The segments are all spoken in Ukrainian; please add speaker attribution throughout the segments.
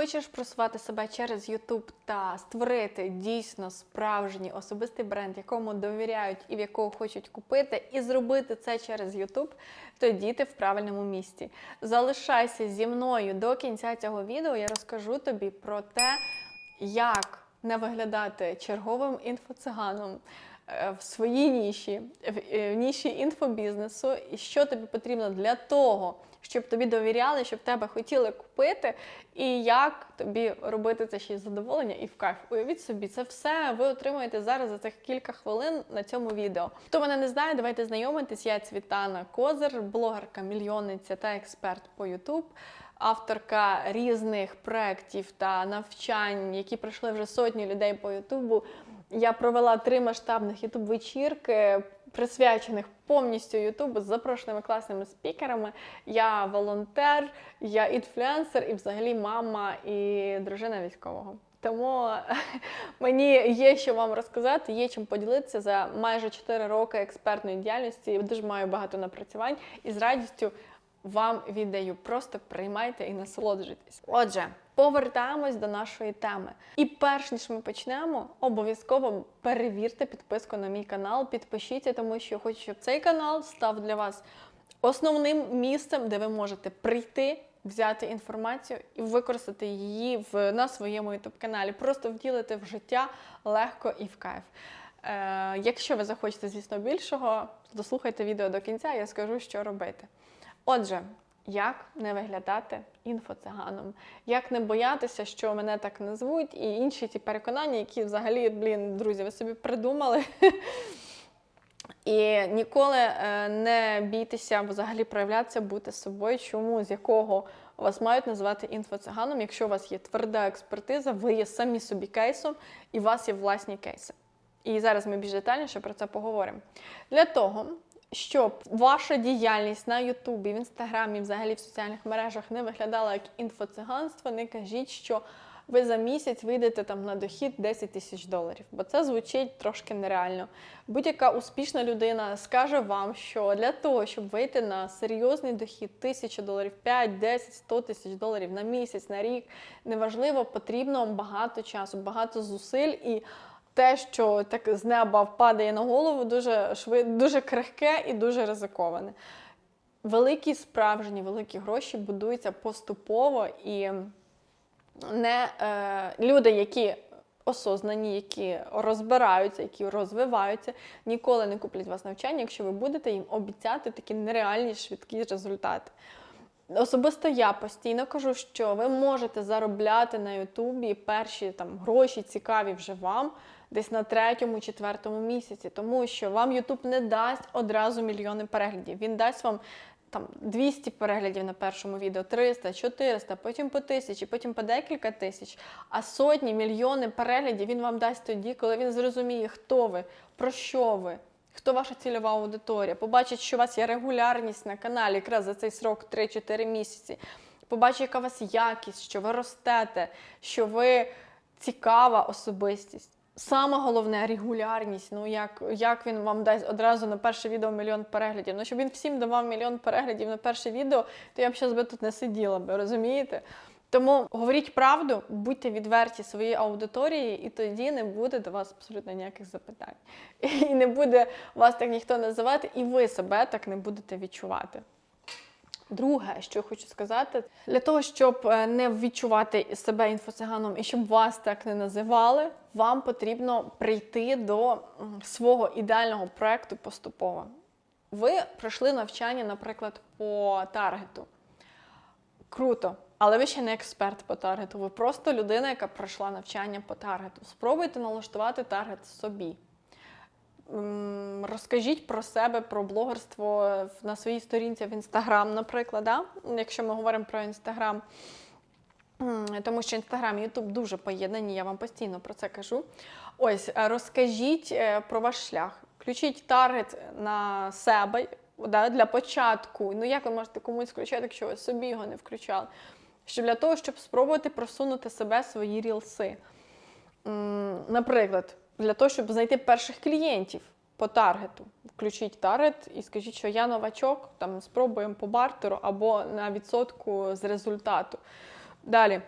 Speaker 1: Хочеш просувати себе через YouTube та створити дійсно справжній особистий бренд, якому довіряють і в якого хочуть купити, і зробити це через YouTube, тоді ти в правильному місці. Залишайся зі мною до кінця цього відео. Я розкажу тобі про те, як не виглядати черговим інфоциганом е, в своїй ніші, е, в ніші інфобізнесу, і що тобі потрібно для того, щоб тобі довіряли, щоб тебе хотіли купити, і як тобі робити це ще й задоволення і в кайф. Уявіть собі, це все ви отримуєте зараз за цих кілька хвилин на цьому відео. Хто мене не знає, давайте знайомитись. Я Цвітана Козир, блогерка, мільйонниця та експерт по YouTube. Авторка різних проєктів та навчань, які пройшли вже сотні людей по Ютубу. Я провела три масштабних ютуб вечірки, присвячених повністю Ютубу з запрошеними класними спікерами. Я волонтер, я інфлюенсер і взагалі мама і дружина військового. Тому мені є що вам розказати, є чим поділитися за майже 4 роки експертної діяльності. Я дуже маю багато напрацювань і з радістю вам віддаю. Просто приймайте і насолоджуйтесь. Отже, повертаємось до нашої теми. І перш ніж ми почнемо, обов'язково перевірте підписку на мій канал, підпишіться, тому що я хочу, щоб цей канал став для вас основним місцем, де ви можете прийти. Взяти інформацію і використати її в, на своєму youtube каналі просто вділити в життя легко і в кайф. Е, якщо ви захочете, звісно, більшого, дослухайте відео до кінця, я скажу, що робити. Отже, як не виглядати інфоциганом, як не боятися, що мене так назвуть, і інші ті переконання, які взагалі, блін, друзі, ви собі придумали. І ніколи е, не бійтеся взагалі проявлятися, бути собою, чому з якого вас мають називати інфоциганом. Якщо у вас є тверда експертиза, ви є самі собі кейсом і у вас є власні кейси. І зараз ми більш детальніше про це поговоримо. Для того, щоб ваша діяльність на Ютубі, в Інстаграмі, взагалі в соціальних мережах не виглядала як інфоциганство, не кажіть, що ви за місяць вийдете там на дохід 10 тисяч доларів, бо це звучить трошки нереально. Будь-яка успішна людина скаже вам, що для того, щоб вийти на серйозний дохід, тисяча доларів, 5, 10, 100 тисяч доларів на місяць, на рік, неважливо, потрібно багато часу, багато зусиль і. Те, що так з неба впадає на голову, дуже швид, дуже крихке і дуже ризиковане. Великі справжні великі гроші будуються поступово і не е, люди, які осознані, які розбираються, які розвиваються, ніколи не куплять вас навчання, якщо ви будете їм обіцяти такі нереальні швидкі результати. Особисто я постійно кажу, що ви можете заробляти на Ютубі перші там гроші цікаві вже вам десь на третьому, четвертому місяці, тому що вам Ютуб не дасть одразу мільйони переглядів. Він дасть вам там 200 переглядів на першому відео, 300, 400, потім по 1000, потім по декілька тисяч. А сотні, мільйони переглядів він вам дасть тоді, коли він зрозуміє, хто ви, про що ви. Хто ваша цільова аудиторія? Побачить, що у вас є регулярність на каналі якраз за цей срок 3-4 місяці. Побачить, яка у вас якість, що ви ростете, що ви цікава особистість. Саме головне регулярність. Ну як як він вам дасть одразу на перше відео мільйон переглядів. Ну щоб він всім давав мільйон переглядів на перше відео, то я б зараз би тут не сиділа би, розумієте? Тому говоріть правду, будьте відверті своїй аудиторії, і тоді не буде до вас абсолютно ніяких запитань. І не буде вас так ніхто називати, і ви себе так не будете відчувати. Друге, що хочу сказати, для того, щоб е, не відчувати себе інфоциганом і щоб вас так не називали, вам потрібно прийти до свого ідеального проекту поступово. Ви пройшли навчання, наприклад, по таргету. Круто, але ви ще не експерт по таргету. Ви просто людина, яка пройшла навчання по таргету. Спробуйте налаштувати таргет собі. Розкажіть про себе, про блогерство на своїй сторінці в Інстаграм, наприклад, да? якщо ми говоримо про Інстаграм. Тому що Інстаграм і Ютуб дуже поєднані, я вам постійно про це кажу. Ось, розкажіть е, про ваш шлях. Включіть таргет на себе да, для початку. Ну, як ви можете комусь включати, якщо ви собі його не включали? Щоб для того, щоб спробувати просунути себе свої рілси. Наприклад для того, щоб знайти перших клієнтів по таргету. Включіть таргет і скажіть, що я новачок, там спробуємо по бартеру або на відсотку з результату. Далі.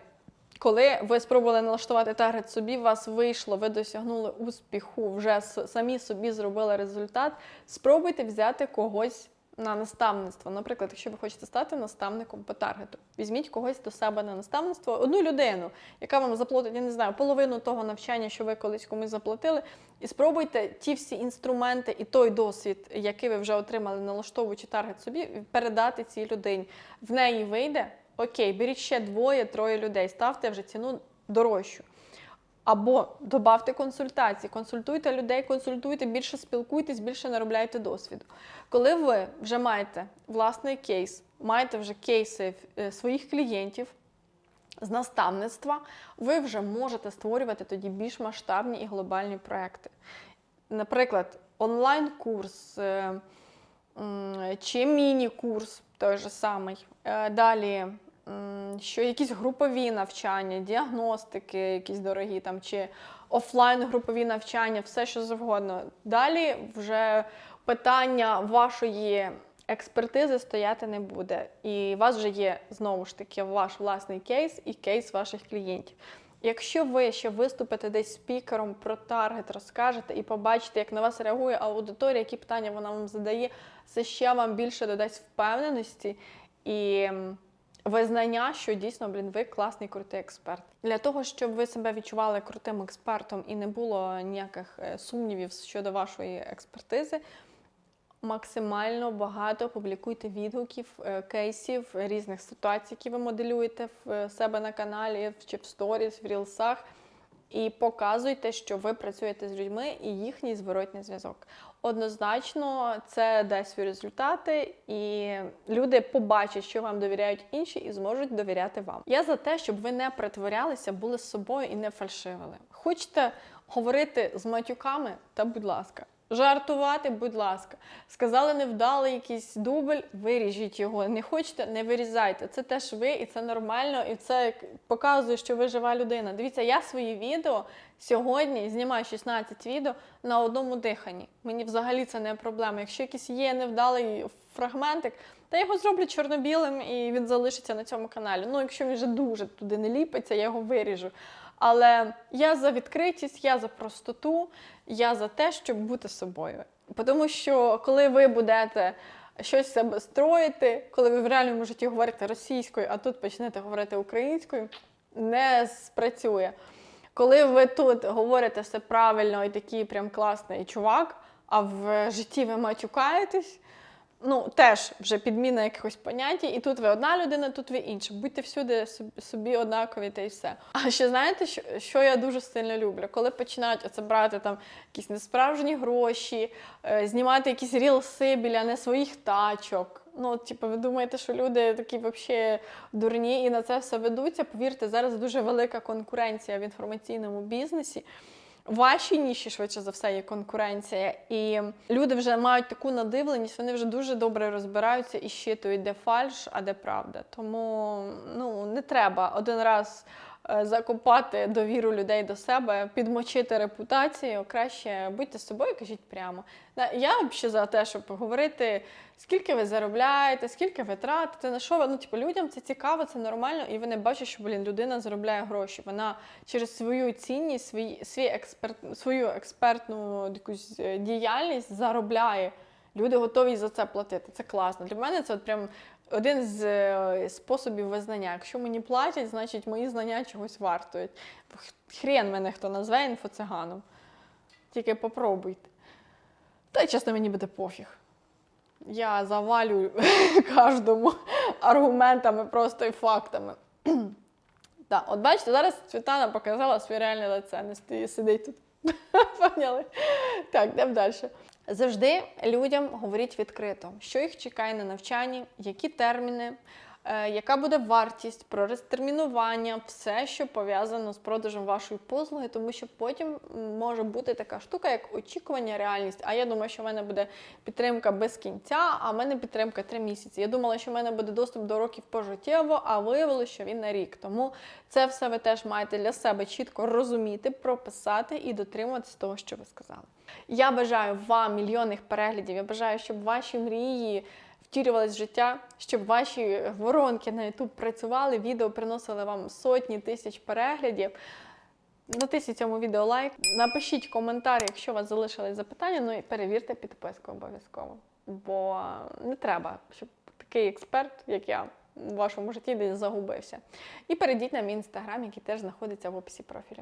Speaker 1: Коли ви спробували налаштувати таргет собі, у вас вийшло, ви досягнули успіху, вже самі собі зробили результат. Спробуйте взяти когось на наставництво. Наприклад, якщо ви хочете стати наставником по таргету, візьміть когось до себе на наставництво, одну людину, яка вам заплатить, я не знаю, половину того навчання, що ви колись комусь заплатили, і спробуйте ті всі інструменти і той досвід, який ви вже отримали, налаштовуючи таргет собі, передати цій людині. В неї вийде. Окей, беріть ще двоє, троє людей, ставте вже ціну дорожчу. Або добавте консультації, консультуйте людей, консультуйте, більше спілкуйтесь, більше наробляйте досвіду. Коли ви вже маєте власний кейс, маєте вже кейси е, своїх клієнтів з наставництва, ви вже можете створювати тоді більш масштабні і глобальні проекти. Наприклад, онлайн-курс е, чи міні-курс той же самий. Е, Далі що якісь групові навчання, діагностики, якісь дорогі там, чи офлайн групові навчання, все що завгодно. Далі вже питання вашої експертизи стояти не буде. І у вас вже є знову ж таки ваш власний кейс і кейс ваших клієнтів. Якщо ви ще виступите десь спікером про таргет, розкажете і побачите, як на вас реагує аудиторія, які питання вона вам задає, це ще вам більше додасть впевненості і визнання, що дійсно, блін, ви класний крутий експерт. Для того, щоб ви себе відчували крутим експертом і не було ніяких е, сумнівів щодо вашої експертизи. Максимально багато публікуйте відгуків, е, кейсів різних ситуацій, які ви моделюєте в е, себе на каналі, чи в сторіс, в рілсах, і показуйте, що ви працюєте з людьми і їхній зворотній зв'язок. Однозначно, це дасть свої результати, і люди побачать, що вам довіряють інші, і зможуть довіряти вам. Я за те, щоб ви не притворялися, були з собою і не фальшивили. Хочете говорити з матюками, та будь ласка. Жартувати, будь ласка. Сказали, невдалий якийсь дубль, виріжіть його. Не хочете, не вирізайте. Це теж ви, і це нормально, і це показує, що ви жива людина. Дивіться, я свої відео сьогодні знімаю 16 відео на одному диханні. Мені взагалі це не проблема. Якщо якийсь є невдалий фрагментик, та його зроблю чорно-білим і він залишиться на цьому каналі. Ну, якщо він вже дуже туди не ліпиться, я його виріжу. Але я за відкритість, я за простоту, я за те, щоб бути собою. Тому що коли ви будете щось себе строїти, коли ви в реальному житті говорите російською, а тут почнете говорити українською, не спрацює. Коли ви тут говорите все правильно і такий прям класний чувак, а в житті ви матюкаєтесь, ну теж вже підміна якихось понять, і тут ви одна людина, тут ви інша. Будьте всюди соб- собі однакові та й все. А ще знаєте, що, що я дуже сильно люблю? Коли починають оце брати там якісь несправжні гроші, е, знімати якісь рілси біля не своїх тачок. Ну, типу, ви думаєте, що люди такі взагалі дурні і на це все ведуться? Повірте, зараз дуже велика конкуренція в інформаційному бізнесі. Вашій ніші, швидше за все, є конкуренція, і люди вже мають таку надивленість, вони вже дуже добре розбираються і щитують, де фальш, а де правда. Тому ну, не треба один раз закопати довіру людей до себе, підмочити репутацію. Краще будьте з собою, кажіть прямо. На- Я ще за те, щоб говорити, скільки ви заробляєте, скільки ви тратите, на що ви. Ну, типу, людям це цікаво, це нормально, і вони бачать, що блін, людина заробляє гроші. Вона через свою цінність, свій, свій експерт, свою експертну якусь е, діяльність заробляє. Люди готові за це платити. Це класно. Для мене це от прям один з е, способів визнання. Якщо мені платять, значить мої знання чогось вартують. Хрен мене хто назве інфоциганом. Тільки попробуйте. Та й чесно, мені буде пофіг. Я завалюю кожному аргументами просто і фактами. Так, от бачите, зараз Світлана показала своє реальне лице, не сидить тут. Поняли? Так, йдемо далі. Завжди людям говоріть відкрито, що їх чекає на навчанні, які терміни, яка буде вартість, про розтермінування, все, що пов'язано з продажем вашої послуги, тому що потім може бути така штука, як очікування, реальність. А я думаю, що в мене буде підтримка без кінця, а в мене підтримка 3 місяці. Я думала, що в мене буде доступ до років пожиттєво, а виявилося, що він на рік. Тому це все ви теж маєте для себе чітко розуміти, прописати і дотримуватися того, що ви сказали. Я бажаю вам мільйонних переглядів. Я бажаю, щоб ваші мрії втілювалось життя, щоб ваші воронки на YouTube працювали, відео приносили вам сотні тисяч переглядів. Натисніть цьому відео лайк, напишіть коментар, якщо у вас залишились запитання, ну і перевірте підписку обов'язково. Бо не треба, щоб такий експерт, як я, у вашому житті десь загубився. І перейдіть на мій інстаграм, який теж знаходиться в описі профілю.